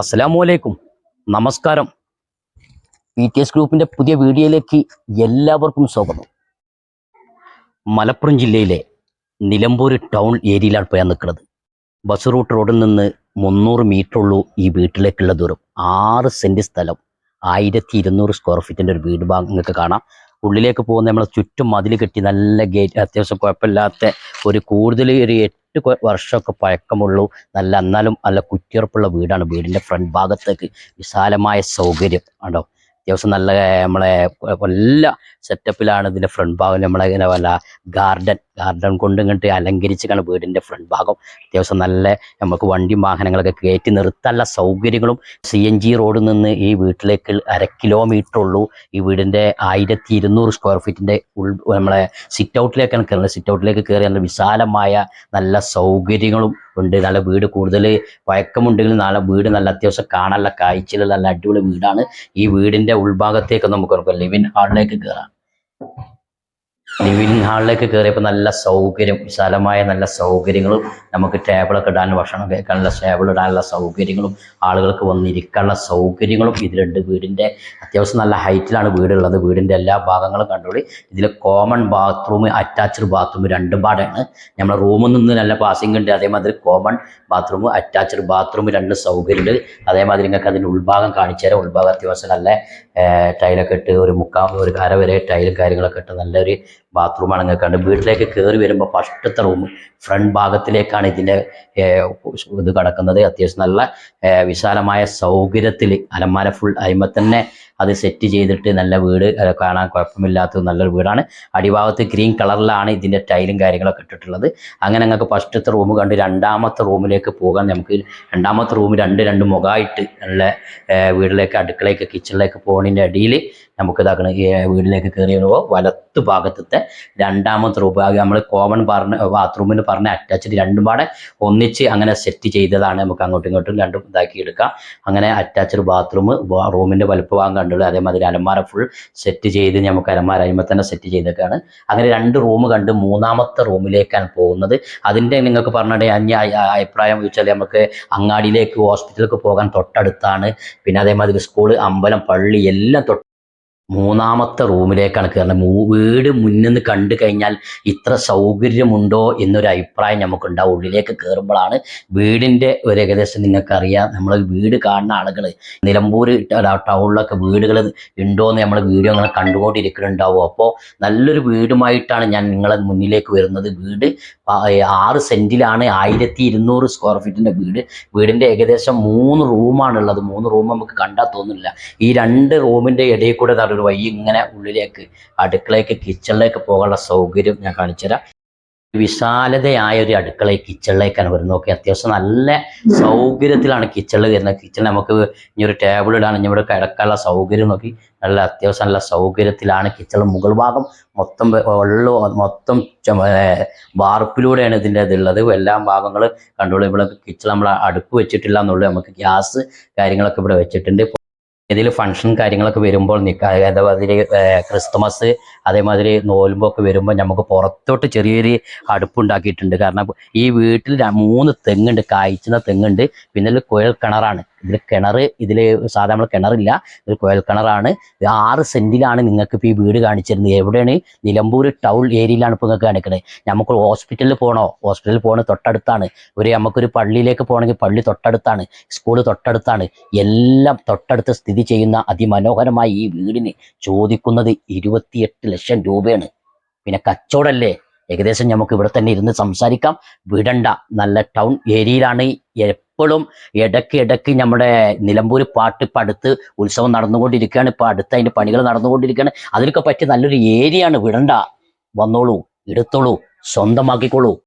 അസ്സലാമലൈക്കും നമസ്കാരം. P T S ഗ്രൂപ്പിന്റെ പുതിയ വീഡിയോയിലേക്ക് എല്ലാവർക്കും സ്വാഗതം. മലപ്പുറം ജില്ലയിലെ നിലമ്പൂർ ടൗൺ ഏരിയയിലാണ് പോയാൽ നിൽക്കുന്നത്. ബസ് റൂട്ട് റോഡിൽ നിന്ന് മുന്നൂറ് മീറ്റർ ഉള്ളൂ ഈ വീട്ടിലേക്കുള്ള ദൂരം. ആറ് സെന്റ് സ്ഥലം. ആയിരത്തി ഇരുന്നൂറ് സ്ക്വയർ ഫീറ്റിന്റെ ഒരു വീട് ഭാഗം നിങ്ങൾക്ക് കാണാം. ഉള്ളിലേക്ക് പോകുന്ന നമ്മൾ ചുറ്റും മതിൽ കെട്ടി നല്ല ഗേറ്റ് അത്യാവശ്യം കുഴപ്പമില്ലാത്ത ഒരു കൂടുതൽ ഒരു എട്ട് കൊ- വർഷമൊക്കെ പഴക്കമുള്ളൂ. നല്ല എന്നാലും നല്ല കുറ്റിയുറപ്പുള്ള വീടാണ്. വീടിന്റെ ഫ്രണ്ട് ഭാഗത്തേക്ക് വിശാലമായ സൗകര്യം. ഉണ്ടോ അത്യാവശ്യം നല്ല നമ്മളെ എല്ലാ സെറ്റപ്പിലാണ് ഇതിന്റെ ഫ്രണ്ട് ഭാഗം. നമ്മളെ ഇങ്ങനെ വല്ല ഗാർഡൻ ഗാർഡൻ കൊണ്ട് ഇങ്ങോട്ട് അലങ്കരിച്ചാണ് വീടിന്റെ ഫ്രണ്ട് ഭാഗം. അത്യാവശ്യം നല്ല നമുക്ക് വണ്ടിയും വാഹനങ്ങളൊക്കെ കയറ്റി നിർത്താനുള്ള സൗകര്യങ്ങളും സി എൻ ജി റോഡിൽ നിന്ന് ഈ വീട്ടിലേക്ക് അര കിലോമീറ്റർ ഉള്ളൂ. ഈ വീടിന്റെ ആയിരത്തി ഇരുന്നൂറ് സ്ക്വയർ ഫീറ്റിന്റെ ഉൾ നമ്മളെ സിറ്റ് ഔട്ടിലേക്കാണ് കയറുന്നത് സിറ്റ് ഔട്ടിലേക്ക് കയറി നല്ല വിശാലമായ നല്ല സൗകര്യങ്ങളും ഉണ്ട്. നല്ല വീട് കൂടുതൽ പഴക്കമുണ്ടെങ്കിൽ നല്ല വീട് നല്ല അത്യാവശ്യം കാണാനുള്ള കാഴ്ചയിൽ നല്ല അടിപൊളി വീടാണ്. ഈ വീടിന്റെ ഉൾഭാഗത്തേക്ക് നമുക്ക് ലിവിൻ ഹാളിലേക്ക് കയറാം ലിവിംഗ് ഹാളിലേക്ക് കയറിയപ്പോൾ നല്ല സൗകര്യം വിശാലമായ നല്ല സൗകര്യങ്ങളും നമുക്ക് ടേബിളൊക്കെ ഇടാൻ ഭക്ഷണം കഴിക്കാനുള്ള ടേബിൾ ഇടാനുള്ള സൗകര്യങ്ങളും ആളുകൾക്ക് വന്നിരിക്കാനുള്ള സൗകര്യങ്ങളും ഇതിലുണ്ട്. വീടിന്റെ അത്യാവശ്യം നല്ല ഹൈറ്റിലാണ് വീടുള്ളത്. വീടിന്റെ എല്ലാ ഭാഗങ്ങളും കണ്ടോളി ഇതിൽ കോമൺ ബാത്റൂം അറ്റാച്ച്ഡ് ബാത്റൂം രണ്ടും പാടാണ്. നമ്മൾ റൂമിൽ നിന്ന് നല്ല പാസിംഗ് ഉണ്ട്. അതേമാതിരി കോമൺ ബാത്റൂം അറ്റാച്ച്ഡ് ബാത്റൂം രണ്ട് സൗകര്യമുണ്ട്. അതേമാതിരി നിങ്ങൾക്ക് അതിന്റെ ഉൾഭാഗം കാണിച്ചു തരാം. ഉൾഭാഗം അത്യാവശ്യം നല്ല ടൈലൊക്കെ ഇട്ട് ഒരു മുക്കാൽ ഒരു കര വരെ ടൈലും കാര്യങ്ങളൊക്കെ ഇട്ട് നല്ലൊരു ബാത്റൂമാണ് നിങ്ങൾക്ക് കണ്ട്. വീട്ടിലേക്ക് കയറി വരുമ്പോൾ ഫസ്റ്റത്തെ റൂം ഫ്രണ്ട് ഭാഗത്തിലേക്കാണ് ഇതിന്റെ ഇത് കിടക്കുന്നത്. അത്യാവശ്യം നല്ല വിശാലമായ സൗകര്യത്തിൽ അലമാര ഫുൾ അയിമ തന്നെ അത് സെറ്റ് ചെയ്തിട്ട് നല്ല വീട് കാണാൻ കുഴപ്പമില്ലാത്ത നല്ലൊരു വീടാണ്. അടിഭാഗത്ത് ഗ്രീൻ കളറിലാണ് ഇതിന്റെ ടൈലും കാര്യങ്ങളൊക്കെ ഇട്ടിട്ടുള്ളത്. അങ്ങനെ ഞങ്ങൾക്ക് ഫസ്റ്റത്തെ റൂം കണ്ട് രണ്ടാമത്തെ റൂമിലേക്ക് പോകാൻ നമുക്ക് രണ്ടാമത്തെ റൂം രണ്ട് രണ്ട് മുഖമായിട്ട് ഏർ, വീട്ടിലേക്ക് അടുക്കളയ്ക്ക് കിച്ചണിലേക്ക് പോകുന്നതിന്റെ അടിയിൽ നമുക്ക് ഇതാക്കണം വീട്ടിലേക്ക് കയറി വരുമ്പോൾ വലത്ത് ഭാഗത്തത്തെ രണ്ടാമത്തെ റൂം നമ്മൾ കോമൺ പറഞ്ഞ ബാത്റൂമിന് പറഞ്ഞ അറ്റാച്ച്ഡ് രണ്ടും പാടെ ഒന്നിച്ച് അങ്ങനെ സെറ്റ് ചെയ്തതാണ് നമുക്ക് അങ്ങോട്ടും ഇങ്ങോട്ടും രണ്ടും ഇതാക്കി എടുക്കാം അങ്ങനെ അറ്റാച്ച്ഡ് ബാത്റൂം റൂമിന്റെ വലുപ്പഭാഗം കണ്ടുള്ളൂ. അതേമാതിരി അലമാര ഫുൾ സെറ്റ് ചെയ്ത് നമുക്ക് അലമാര അതിമ തന്നെ സെറ്റ് ചെയ്തേക്കാണ്. അങ്ങനെ രണ്ട് റൂം കണ്ട് മൂന്നാമത്തെ റൂമിലേക്കാണ് പോകുന്നത്. അതിന്റെ നിങ്ങൾക്ക് പറഞ്ഞ അന്യ അഭിപ്രായം ചോദിച്ചാൽ നമുക്ക് അങ്ങാടിയിലേക്ക് ഹോസ്പിറ്റലിലേക്ക് പോകാൻ തൊട്ടടുത്താണ്. പിന്നെ അതേമാതിരി സ്കൂൾ അമ്പലം പള്ളി എല്ലാം തൊട്ട് മൂന്നാമത്തെ റൂമിലേക്കാണ് കയറുന്നത് വീട് മുന്നിൽ നിന്ന് കണ്ടു കഴിഞ്ഞാൽ ഇത്ര സൗകര്യമുണ്ടോ എന്നൊരു അഭിപ്രായം നമുക്കുണ്ടാവും ഉള്ളിലേക്ക് കയറുമ്പോഴാണ് വീടിന്റെ ഒരു ഏകദേശം നിങ്ങൾക്കറിയാം. നമ്മൾ വീട് കാണുന്ന ആളുകൾ നിലമ്പൂർ ടൗണിലൊക്കെ വീടുകൾ ഉണ്ടോ എന്ന് നമ്മൾ വീഡിയോ അങ്ങനെ കണ്ടുകൊണ്ടിരിക്കുന്നുണ്ടാവും. അപ്പോൾ നല്ലൊരു വീടുമായിട്ടാണ് ഞാൻ നിങ്ങളെ മുന്നിലേക്ക് വരുന്നത്. വീട് ആറ് സെന്റിലാണ് ആയിരത്തി ഇരുന്നൂറ് സ്ക്വയർ ഫീറ്റിന്റെ വീട്. വീടിന്റെ ഏകദേശം മൂന്ന് റൂമാണുള്ളത്. മൂന്ന് റൂം നമുക്ക് കണ്ടാൽ തോന്നില്ല ഈ രണ്ട് റൂമിന്റെ ഇടയിൽ കൂടെ ഒരു വഴി ഇങ്ങനെ ഉള്ളിലേക്ക് അടുക്കളയ്ക്ക് കിച്ചണിലേക്ക് പോകാനുള്ള സൗകര്യം ഞാൻ കാണിച്ചുതരാം. വിശാലതയായ ഒരു അടുക്കള കിച്ചണിലേക്കാണ് വരുന്നത്. നോക്കി അത്യാവശ്യം നല്ല സൗകര്യത്തിലാണ് കിച്ചണിൽ വരുന്നത്. കിച്ചണിൽ നമുക്ക് ഇനി ഒരു ടേബിൾ ഇടാൻ ഇനി ഇവിടെ കിടക്കാനുള്ള സൗകര്യം നോക്കി. നല്ല അത്യാവശ്യം നല്ല സൗകര്യത്തിലാണ് കിച്ചൺ മുകൾ ഭാഗം. മൊത്തം ഉള്ളു മൊത്തം വാർപ്പിലൂടെയാണ് ഇതിന്റെ ഇതുള്ളത് എല്ലാ ഭാഗങ്ങൾ കണ്ടോളൂ. ഇവിടെ കിച്ചൺ നമ്മൾ അടുപ്പ് വെച്ചിട്ടില്ല എന്നുള്ളൂ. നമുക്ക് ഗ്യാസ് കാര്യങ്ങളൊക്കെ ഇവിടെ വെച്ചിട്ടുണ്ട്. ഇതിൽ ഫംഗ്ഷൻ കാര്യങ്ങളൊക്കെ വരുമ്പോൾ നിൽക്കുക അതേമാതിരി ക്രിസ്തുമസ് അതേമാതിരി നോലുമ്പൊക്കെ വരുമ്പോൾ നമുക്ക് പുറത്തോട്ട് ചെറിയൊരു അടുപ്പുണ്ടാക്കിയിട്ടുണ്ട്. കാരണം ഈ വീട്ടിൽ മൂന്ന് തെങ്ങുണ്ട് കായ്ച്ചുന്ന തെങ്ങുണ്ട്. പിന്നെ കുഴൽ കിണറാണ്. ഇതിൽ കിണർ ഇതിൽ സാധാരണ കിണറില്ല ഒരു കുഴൽ കിണറാണ്. ആറ് സെന്റിലാണ് നിങ്ങൾക്ക് ഇപ്പോൾ ഈ വീട് കാണിച്ചിരുന്നത്. എവിടെയാണ്? നിലമ്പൂർ ടൗൺ ഏരിയയിലാണ് ഇപ്പോൾ നിങ്ങൾക്ക് കാണിക്കുന്നത് നമുക്ക് ഹോസ്പിറ്റലിൽ പോകണോ ഹോസ്പിറ്റലിൽ പോകണ തൊട്ടടുത്താണ്. ഒരു നമുക്കൊരു പള്ളിയിലേക്ക് പോകണമെങ്കിൽ പള്ളി തൊട്ടടുത്താണ് സ്കൂൾ തൊട്ടടുത്താണ്. എല്ലാം തൊട്ടടുത്ത് സ്ഥിതി ചെയ്യുന്ന അതിമനോഹരമായ ഈ വീടിന് ചോദിക്കുന്നത് ഇരുപത്തിയെട്ട് ലക്ഷം രൂപയാണ്. പിന്നെ കച്ചവടല്ലേ ഏകദേശം നമുക്ക് ഇവിടെ തന്നെ ഇരുന്ന് സംസാരിക്കാം. വിടണ്ട. നല്ല ടൗൺ ഏരിയയിലാണ്. എപ്പോഴും ഇടയ്ക്ക് ഇടയ്ക്ക് നമ്മുടെ നിലമ്പൂർ പാട്ട് ഇപ്പം അടുത്ത് ഉത്സവം നടന്നുകൊണ്ടിരിക്കുകയാണ്. ഇപ്പം അടുത്ത് അതിന്റെ പണികൾ നടന്നുകൊണ്ടിരിക്കുകയാണ്. അതിനൊക്കെ പറ്റിയ നല്ലൊരു ഏരിയയാണ്. വിടണ്ട. വന്നോളൂ. എടുത്തോളൂ. സ്വന്തമാക്കിക്കോളൂ.